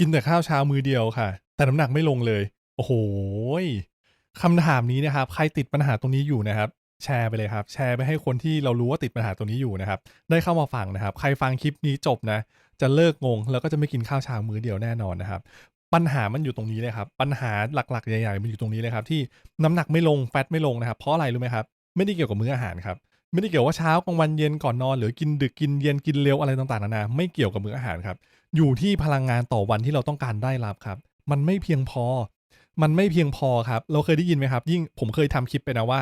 กินแต่ข้าวเช้ามือเดียวค่ะ แต่น้ำหนักไม่ลงเลย โอ้โหคำถามนี้นะครับ ใครติดปัญหาตรงนี้อยู่นะครับ แชร์ไปเลยครับ แชร์ไปให้คนที่เรารู้ว่าติดปัญหาตรงนี้อยู่นะครับ ได้เข้ามาฟังนะครับ ใครฟังคลิปนี้จบนะ จะเลิกงง แล้วก็จะไม่กินข้าวเช้ามื้อเดียวแน่นอนนะครับ ปัญหามันอยู่ตรงนี้เลยครับ ปัญหาหลักๆ ใหญ่ๆ มันอยู่ตรงนี้เลยครับ ที่น้ำหนักไม่ลง แฟตไม่ลงนะครับ เพราะอะไรรู้ไหมครับ ไม่ได้เกี่ยวกับมื้ออาหารครับ ไม่ได้เกี่ยวว่าเช้ากลางวันเย็นก่อนนอน หรือกินดึกกินเย็นกินเร็วอะไรต่างๆนานาไม่เกี่ยวกับมื้ออาหารครับ อยู่ที่พลังงานต่อวันที่เราต้องการได้รับครับ มันไม่เพียงพอ มันไม่เพียงพอครับ เราเคยได้ยินไหมครับ ยิ่งผมเคยทำคลิปไปนะว่า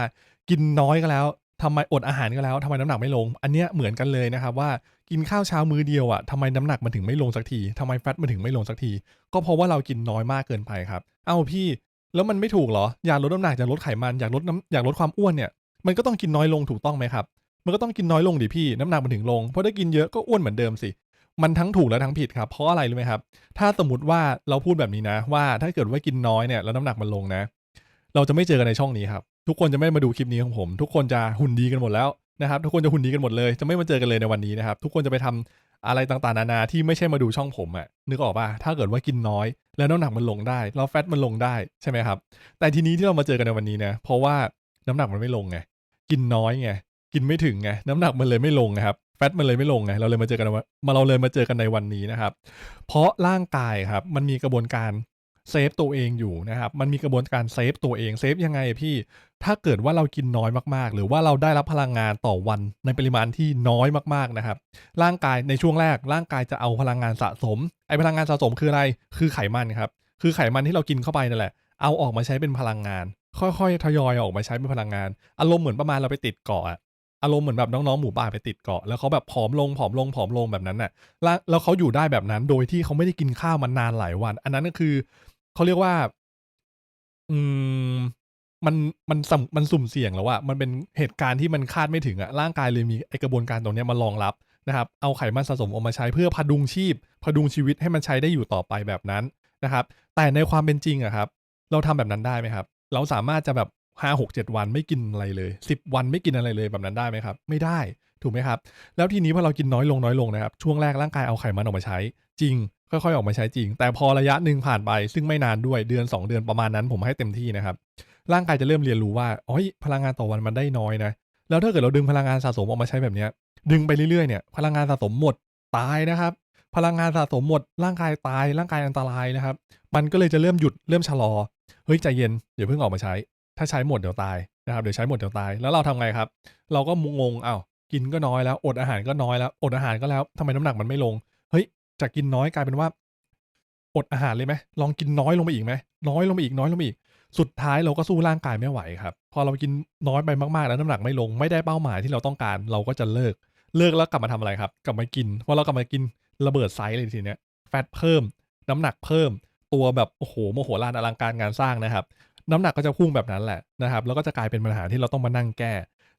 กินน้อยก็แล้วทำไมอดอาหารก็แล้วทำไมน้ำหนักไม่ลง อันเนี้ยเหมือนกันเลยนะครับว่ากินข้าวเช้ามื้อเดียวอะทำไมน้ำหนักมันถึงไม่ลงสักทีทำไมแฟตมันถึงไม่ลงสักที ก็เพราะว่าเรากินน้อยมากเกินไปครับ เอ้าพี่ แล้วมันไม่ถูกเหรอ อยากลดน้ำหนักอยากลดไขมันอยากลดน้ำอยากลดความอ้วนเนี่ย มันก็ต้องกินน้อยลงถูกต้องไหมครับ มันก็ต้องกินน้อยลงดิพี่น้ำหนักมันถึงลง เพราะถ้ากินเยอะก็อ้วนเหมือนเดิมสิ มันทั้งถูกและทั้งผิดครับ เพราะอะไรรู้ไหมครับ ถ้าสมมติว่าเราพูดแบบนี้นะ ว่าถ้าเกิดว่ากินน้อยเนี่ยแล้วน้ำหนักมันลงนะ เราจะไม่เจอกันในช่องนี้ครับ ทุกคนจะไม่มาดูคลิปนี้ของผม ทุกคนจะหุ่นดีกันหมดแล้วนะครับทุกคนจะหุ่นดีกันหมดเลย จะไม่มาเจอกันเลยในวันนี้นะครับ ทุกคนจะไปทำอะไรต่างๆนานาที่ไม่ใช่มาดูช่องผมอะนึกออกป่ะถ้าเกิดว่ากินน้อย แล้วน้ำหนักมันลงได้ แล้วแฟตมันลงได้ใช่ไหมครับ แต่ทีนี้ที่เรามาเจอกันในวันนี้นะเพราะว่า น้ำหนักมันไม่ลงไงกินน้อยไงกินไม่ถึงไงน้ำหนักมันเลยไม่ลงนะครับแฟตมันเลยไม่ลงไงเราเลยมาเจอกันในวันมาเราเลยมาเจอกันในวันนี้นะครับ เพราะร่างกายครับมันมีกระบวนการเซฟตัวเองอยู่นะครับ มันมีกระบวนการเซฟตัวเองเซฟยังไงพี่ ถ้าเกิดว่าเรากินน้อยมากๆ หรือว่าเราได้รับพลังงานต่อวันในปริมาณที่น้อยมากๆนะครับ ร่างกายในช่วงแรกร่างกายจะเอาพลังงานสะสม ไอพลังงานสะสมคืออะไร คือไขมันครับ คือไขมันที่เรากินเข้าไปนั่นแหละ เอาออกมาใช้เป็นพลังงาน ค่อยๆทยอยออกมาใช้เป็นพลังงาน อารมณ์เหมือนประมาณเราไปติดเกาะอะอารมณ์เหมือนแบบน้องๆหมู่ป่าไปติดเกาะแล้วเขาแบบผอมลงผอมลงผอมลงแบบนั้นน่ะแล้วแล้วเขาอยู่ได้แบบนั้นโดยที่เขาไม่ได้กินข้าวมานานหลายวัน อันนั้นก็คือเขาเรียกว่า อืมมันมันสมันสุ่มเสี่ยงแล้วอะมันเป็นเหตุการณ์ที่มันคาดไม่ถึงอะร่างกายเลยมีไอกระบวนการตรงนี้มารองรับนะครับ เอาไขมันสะสมออกมาใช้เพื่อพดุงชีพ พดุงชีวิตให้มันใช้ได้อยู่ต่อไปแบบนั้นนะครับ แต่ในความเป็นจริงอะครับ เราทำแบบนั้นได้ไหมครับ เราสามารถจะแบบห้าหกเจ็ดวันไม่กินอะไรเลยสิบวันไม่กินอะไรเลยแบบนั้นได้ไหมครับ ไม่ได้ถูกไหมครับ แล้วทีนี้พอเรากินน้อยลงน้อยลงนะครับ ช่วงแรกร่างกายเอาไขมันออกมาใช้ จริง ค่อยๆ ออกมาใช้จริง แต่พอระยะหนึ่งผ่านไป ซึ่งไม่นานด้วยเดือน 2 เดือนประมาณนั้นผมให้เต็มที่นะครับ ร่างกายจะเริ่มเรียนรู้ว่าอ๋อพลังงานต่อวันมันได้น้อยนะ แล้วถ้าเกิดเราดึงพลังงานสะสมออกมาใช้แบบนี้ดึงไปเรื่อยๆเนี่ยพลังงานสะสมหมดตายนะครับ พลังงานสะสมหมดร่างกายตายร่างกายอันตรายนะครับ มันก็เลยจะเริ่มหยุดเริ่มชะลอ เฮ้ยใจเย็นเดี๋ยวเพิ่งออกมาใช้ ถ้าใช้หมดเดี๋ยวตายนะครับเดี๋ยวใช้หมดเดี๋ยวตายแล้วเราทำไงครับ เราก็งงอ้าวกินก็น้อยแล้ว อดอาหารก็น้อยแล้วอดอาหารก็แล้วทำไมน้ำหนักมันไม่ลง เฮ้ยจากกินน้อยกลายเป็นว่า อดอาหารเลยไหมลองกินน้อยลงไปอีกไหมน้อยลงไปอีกน้อยลงไปอีก สุดท้ายเราก็สู้ร่างกายไม่ไหวครับ พอเรากินน้อยไปมากๆแล้วน้ำหนักไม่ลง ไม่ได้เป้าหมายที่เราต้องการ เราก็จะเลิกเลิกแล้วกลับมาทำอะไรครับ กลับมากินพอเรากลับมากินระเบิดไซส์เลยทีเนี้ยแฟตเพิ่มน้ำหนักเพิ่ม ตัวแบบโอ้โหโมโหลานอลังการงานสร้างนะครับ น้ำหนักก็จะพุ่งแบบนั้นแหละนะครับ แล้วก็จะกลายเป็นปัญหาที่เราต้องมานั่งแก้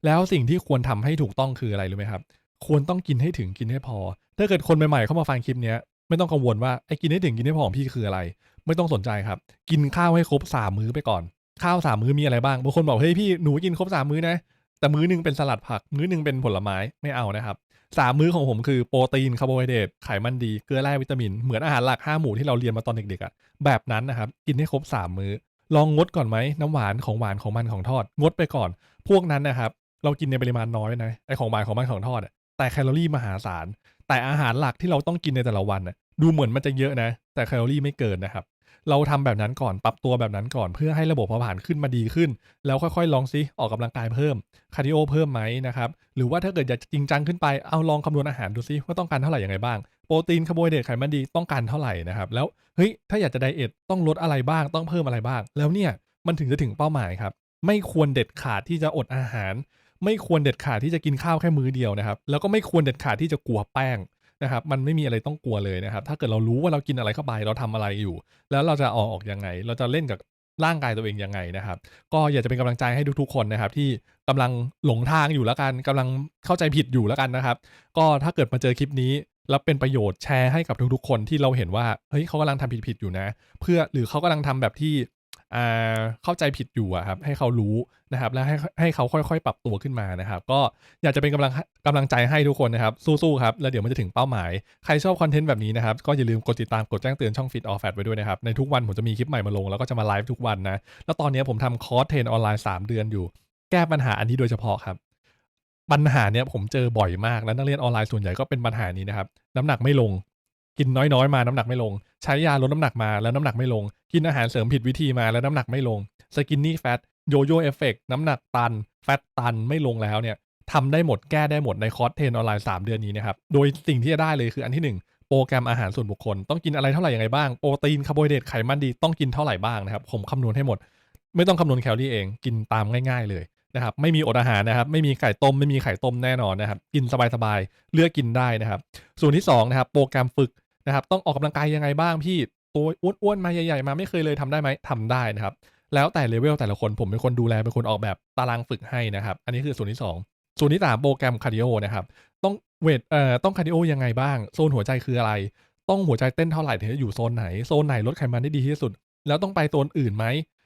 แล้วสิ่งที่ควรทำให้ถูกต้องคืออะไรรู้ไหมครับ ควรต้องกินให้ถึงกินให้พอ ถ้าเกิดคนใหม่ๆเข้ามาฟังคลิปนี้ไม่ต้องกังวลว่าไอ้กินให้ถึงกินให้พอของพี่คืออะไร ไม่ต้องสนใจครับ กินข้าวให้ครบสามมื้อไปก่อน ข้าวสามมื้อมีอะไรบ้างบางคนบอกเฮ้ยพี่หนูกินครบสามมื้อนะ แต่มื้อหนึงเป็นสลัดผัก มื้อหนึงเป็นผลไม้ไม่เอานะครับสามมื้อของผมคือโปรตีนคาร์โบไฮเดรตไขมันดีเกลือแร่วิตามิน เหมือนอาหารหลักห้าหมู่ที่เราเรียนมาตอนเด็กๆอะแบบนั้นนะครับ กินให้ครบสามมื้อ ลองงดก่อนไหมน้ำหวานของหวานของมันของทอด งดไปก่อน พวกนั้นนะครับ เรากินในปริมาณน้อยนะไอของหวานของมันของทอดแต่แคลอรี่มหาศาลแต่อาหารหลักที่เราต้องกินในแต่ละวันดูเหมือนมันจะเยอะนะ แต่แคลอรี่ไม่เกินนะครับ เราทำแบบนั้นก่อนปรับตัวแบบนั้นก่อน เพื่อให้ระบบเผาผลาญขึ้นมาดีขึ้น แล้วค่อยๆ ลองซิออกกำลังกายเพิ่มคาร์ดิโอเพิ่มไหมนะครับหรือว่าถ้าเกิดอยากจะจริงจังขึ้นไปเอาลองคำนวณอาหารดูซิว่าต้องการเท่าไหร่ยังไงบ้างโปรตีนคาร์โบไฮเดรตไขมันดีต้องการเท่าไหร่นะครับแล้วเฮ้ยถ้าอยากจะไดเอทต้องลดอะไรบ้างต้องเพิ่มอะไรบ้าง แล้วเนี่ยมันถึงจะถึงเป้าหมายครับไม่ควรเด็ดขาดที่จะอดอาหาร ไม่ควรเด็ดขาดที่จะกินข้าวแค่มื้อเดียวนะครับแล้วก็ไม่ควรเด็ดขาดที่จะกลัวแป้ง นะครับมันไม่มีอะไรต้องกลัวเลยนะครับ ถ้าเกิดเรารู้ว่าเรากินอะไรเข้าไปเราทำอะไรอยู่ แล้วเราจะออกออกยังไง เราจะเล่นกับร่างกายตัวเองยังไงนะครับ ก็อยากจะเป็นกำลังใจให้ทุกๆคนนะครับ ที่กำลังหลงทางอยู่แล้วกันกำลังเข้าใจผิดอยู่แล้วกันนะครับ ก็ถ้าเกิดมาเจอคลิปนี้แล้วเป็นประโยชน์แชร์ให้กับทุกๆคนที่เราเห็นว่าเฮ้ยเขากำลังทำผิดๆอยู่นะ เพื่อหรือเขากำลังทำแบบที่ เข้าใจผิดอยู่อะครับให้เขารู้นะครับแล้วให้ให้เขาค่อยๆ ปรับตัวขึ้นมานะครับ ก็อยากจะเป็นกำลังกำลังใจให้ทุกคนนะครับ สู้ๆครับแล้วเดี๋ยวมันจะถึงเป้าหมาย ใครชอบคอนเทนต์แบบนี้นะครับ ก็อย่าลืมกดติดตามกดแจ้งเตือนช่อง Fit or Fat ไว้ด้วยนะครับ ในทุกวันผมจะมีคลิปใหม่มาลง แล้วก็จะมาไลฟ์ทุกวันนะ แล้วตอนนี้ผมทำคอร์สเทรนออนไลน์3 เดือนอยู่ แก้ปัญหาอันนี้โดยเฉพาะครับปัญหาเนี้ยผมเจอบ่อยมาก และนักเรียนออนไลน์ส่วนใหญ่ก็เป็นปัญหานี้นะครับน้ำหนักไม่ลง กินน้อยๆมาน้ำหนักไม่ลง ใช้ยาลดน้ำหนักมาแล้วน้ำหนักไม่ลง กินอาหารเสริมผิดวิธีมาแล้วน้ำหนักไม่ลงสกินนี่แฟตโยโย่เอฟเฟกน้ำหนักตัน แฟตตันไม่ลงแล้วเนี่ยทำได้หมดแก้ได้หมดในคอร์สเทรนออนไลน์3 เดือนนี้นะครับ โดยสิ่งที่จะได้เลยคืออันที่ 1 โปรแกรมอาหารส่วนบุคคล ต้องกินอะไรเท่าไหร่ยังไงบ้าง โปรตีนคาร์โบไฮเดรตไขมันดีต้องกินเท่าไหร่บ้างนะครับ ผมคำนวณให้หมด ไม่ต้องคำนวณแคลอรี่เองกินตามง่าย ๆเลยนะครับไม่มีอดอาหารนะครับไม่มีไข่ต้มไม่มีไข่ต้มแน่นอนนะครับกินสบายๆเลือกกินได้นะครับ ส่วนที่สองนะครับโปรแกรมฝึก นะครับ ต้องออกกำลังกายยังไงบ้างพี่ตัวอ้วนๆมาใหญ่ๆมาไม่เคยเลยทำได้ไหมทำได้นะครับ แล้วแต่เลเวลแต่ละคนผมเป็นคนดูแลเป็นคนออกแบบตารางฝึกให้นะครับ อันนี้คือส่วนที่ 2 ส่วนที่ 3 โปรแกรมคาร์ดิโอนะครับ ต้องเวทเอ่อต้องคาร์ดิโอยังไงบ้าง โซนหัวใจคืออะไร ต้องหัวใจเต้นเท่าไหร่ถึงจะอยู่โซนไหน โซนไหนลดไขมันได้ดีที่สุด แล้วต้องไปโซนอื่นไหม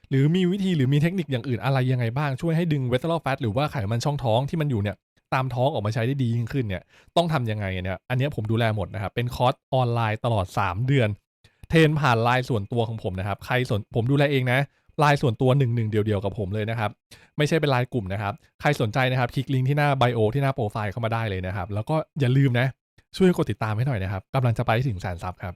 หรือมีวิธีหรือมีเทคนิคอย่างอื่นอะไรยังไงบ้างช่วยให้ดึงเวสเทอรอลแฟตหรือว่าไขมันช่องท้องที่มันอยู่เนี่ย ตามท้องออกมาใช้ได้ดียิ่งขึ้นเนี่ยต้องทำยังไงเนี่ยอันนี้ผมดูแลหมดนะครับ เป็นคอร์สออนไลน์ตลอด 3 เดือน เทรนผ่านไลน์ส่วนตัวของผมนะครับ ใครสนผมดูแลเองนะไลน์ส่วนตัวหนึ่งหนึ่งเดียวๆกับผมเลยนะครับ ไม่ใช่เป็นไลน์กลุ่มนะครับ ใครสนใจนะครับ คลิกลิงก์ที่หน้าไบโอที่หน้าโปรไฟล์เข้ามาได้เลยนะครับ แล้วก็อย่าลืมนะ ช่วยกดติดตามให้หน่อยนะครับกำลังจะไปถึงแสนซับครับ